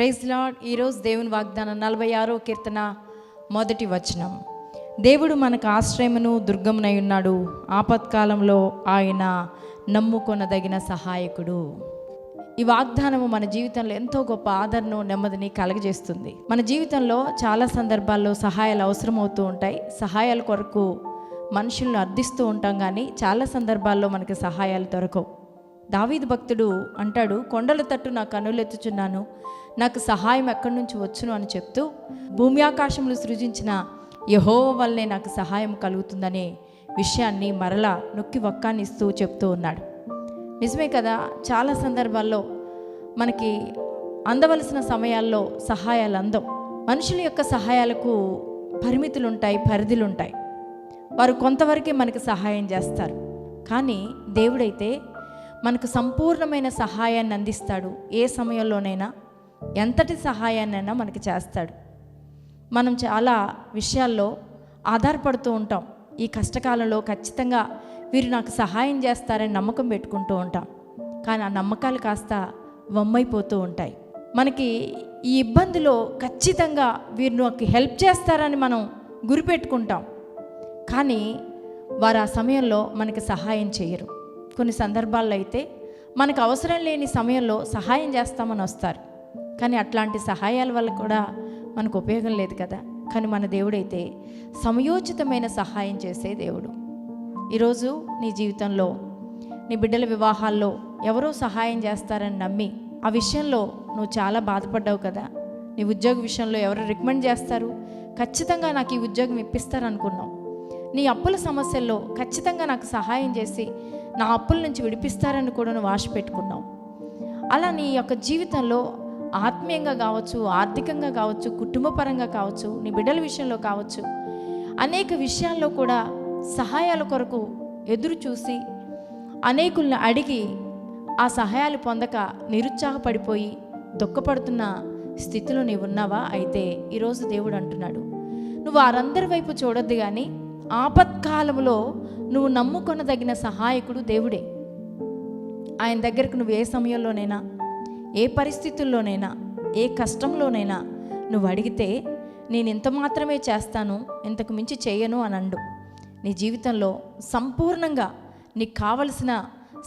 Praise lord ఈరోజు దేవుని వాగ్దానం నలభై ఆరో కీర్తన మొదటి వచనం. దేవుడు మనకు ఆశ్రయమును దుర్గమునై ఉన్నాడు. ఆపత్కాలంలో ఆయన నమ్ముకొనదగిన సహాయకుడు. ఈ వాగ్దానము మన జీవితంలో ఎంతో గొప్ప ఆదరణను నెమ్మదిని కలగజేస్తుంది. మన జీవితంలో చాలా సందర్భాల్లో సహాయాలు అవసరమవుతూ ఉంటాయి. సహాయాల కొరకు మనుషులను అర్థిస్తూ ఉంటాం కానీ చాలా సందర్భాల్లో మనకి సహాయాలు దొరకవు. దావీదు భక్తుడు అంటాడు కొండల తట్టు నా కనులెత్తుచున్నాను నాకు సహాయం ఎక్కడి నుంచి వచ్చును? అని చెప్తూ భూమి ఆకాశములు సృజించిన యహో వల్లనే నాకు సహాయం కలుగుతుందనే విషయాన్ని మరలా నొక్కి వక్కానిస్తూ చెప్తూ ఉన్నాడు. నిజమే కదా చాలా సందర్భాల్లో మనకి అందవలసిన సమయాల్లో సహాయాలు అందం. మనుషుల యొక్క సహాయాలకు పరిమితులు ఉంటాయి పరిధులు ఉంటాయి వారు కొంతవరకే మనకు సహాయం చేస్తారు. కానీ దేవుడైతే మనకు సంపూర్ణమైన సహాయాన్ని అందిస్తాడు. ఏ సమయంలోనైనా ఎంతటి సహాయాన్నైనా మనకి చేస్తాడు. మనం చాలా విషయాల్లో ఆధారపడుతూ ఉంటాం. ఈ కష్టకాలంలో ఖచ్చితంగా వీరు నాకు సహాయం చేస్తారని నమ్మకం పెట్టుకుంటూ ఉంటాం. కానీ ఆ నమ్మకాలు కాస్త వమ్మైపోతూ ఉంటాయి. మనకి ఈ ఇబ్బందిలో ఖచ్చితంగా వీరు నాకు హెల్ప్ చేస్తారని మనం గురిపెట్టుకుంటాం. కానీ వారు ఆ సమయంలో మనకి సహాయం చేయరు. కొన్ని సందర్భాల్లో అయితే మనకు అవసరం లేని సమయంలో సహాయం చేస్తామని వస్తారు. కానీ అట్లాంటి సహాయాల వల్ల కూడా మనకు ఉపయోగం లేదు కదా. కానీ మన దేవుడైతే సమయోచితమైన సహాయం చేసే దేవుడు. ఈరోజు నీ జీవితంలో నీ బిడ్డల వివాహాల్లో ఎవరో సహాయం చేస్తారని నమ్మి ఆ విషయంలో నువ్వు చాలా బాధపడ్డావు కదా. నీ ఉద్యోగ విషయంలో ఎవరు రికమెండ్ చేస్తారు? ఖచ్చితంగా నాకు ఈ ఉద్యోగం ఇప్పిస్తారనుకున్నావు. నీ అప్పుల సమస్యల్లో ఖచ్చితంగా నాకు సహాయం చేసి నా అప్పుల నుంచి విడిపిస్తారని కూడా నువ్వు ఆశ పెట్టుకున్నావు. అలా నీ యొక్క జీవితంలో ఆత్మీయంగా కావచ్చు ఆర్థికంగా కావచ్చు కుటుంబపరంగా కావచ్చు నీ బిడ్డల విషయంలో కావచ్చు అనేక విషయాల్లో కూడా సహాయాల కొరకు ఎదురు చూసి అనేకుల్ని అడిగి ఆ సహాయాలు పొందక నిరుత్సాహపడిపోయి దుఃఖపడుతున్న స్థితిలో నీవు ఉన్నావా అయితే ఈరోజు దేవుడు అంటున్నాడు. నువ్వు వారందరి వైపు చూడొద్దు కానీ ఆపత్కాలంలో నువ్వు నమ్ముకొనదగిన సహాయకుడు దేవుడే. ఆయన దగ్గరకు నువ్వు ఏ సమయంలోనైనా ఏ పరిస్థితుల్లోనైనా ఏ కష్టంలోనైనా నువ్వు అడిగితే నేను ఇంత మాత్రమే చేస్తాను ఇంతకు మించి చేయను అని అండు. నీ జీవితంలో సంపూర్ణంగా నీకు కావలసిన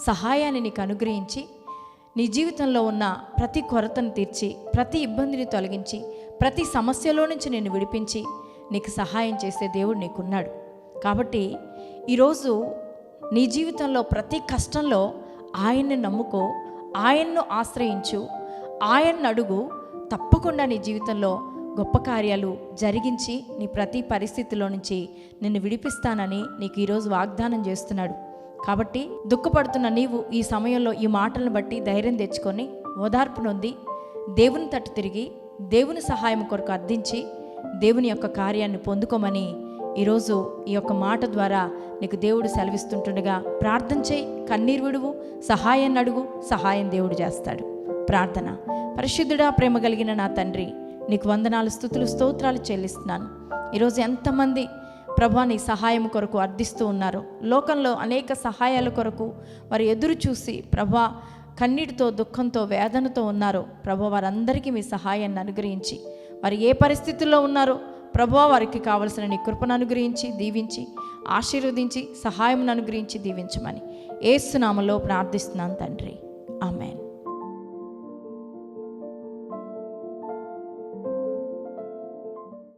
సహాయాన్ని నీకు అనుగ్రహించి నీ జీవితంలో ఉన్న ప్రతి కొరతను తీర్చి ప్రతి ఇబ్బందిని తొలగించి ప్రతి సమస్యలో నుంచి నేను విడిపించి నీకు సహాయం చేసే దేవుడు నీకున్నాడు. కాబట్టి ఈరోజు నీ జీవితంలో ప్రతి కష్టంలో ఆయన్ని నమ్ముకో ఆయన్ను ఆశ్రయించు ఆయన్ను అడుగు. తప్పకుండా నీ జీవితంలో గొప్ప కార్యాలు జరిగించి నీ ప్రతి పరిస్థితిలో నుంచి నిన్ను విడిపిస్తానని నీకు ఈరోజు వాగ్దానం చేస్తున్నాడు. కాబట్టి దుఃఖపడుతున్న నీవు ఈ సమయంలో ఈ మాటలను బట్టి ధైర్యం తెచ్చుకొని ఓదార్పు నొంది దేవుని తట్టు తిరిగి దేవుని సహాయం కొరకు అర్థించి దేవుని యొక్క కార్యాన్ని పొందుకోమని ఈరోజు ఈ యొక్క మాట ద్వారా నీకు దేవుడు సెలవిస్తుంటుండగా ప్రార్థన చేయి కన్నీరు విడువు సహాయాన్ని అడుగు సహాయం దేవుడు చేస్తాడు. ప్రార్థన. పరిశుద్ధుడా ప్రేమ కలిగిన నా తండ్రి నీకు వందనాలు స్థుతులు స్తోత్రాలు చెల్లిస్తున్నాను. ఈరోజు ఎంతమంది ప్రభా నీ సహాయం కొరకు అర్థిస్తూ ఉన్నారు లోకంలో అనేక సహాయాల కొరకు వారు ఎదురు చూసి ప్రభా కన్నీటితో దుఃఖంతో వేదనతో ఉన్నారో ప్రభా వారందరికీ మీ సహాయాన్ని అనుగ్రహించి వారు ఏ పరిస్థితుల్లో ఉన్నారో ప్రభా వారికి కావలసిన నీ కృపను అనుగ్రహించి దీవించి ఆశీర్వదించి సహాయం అనుగ్రహించి దీవించమని. ఏసునామలో ప్రార్థిస్తున్నాను తండ్రి.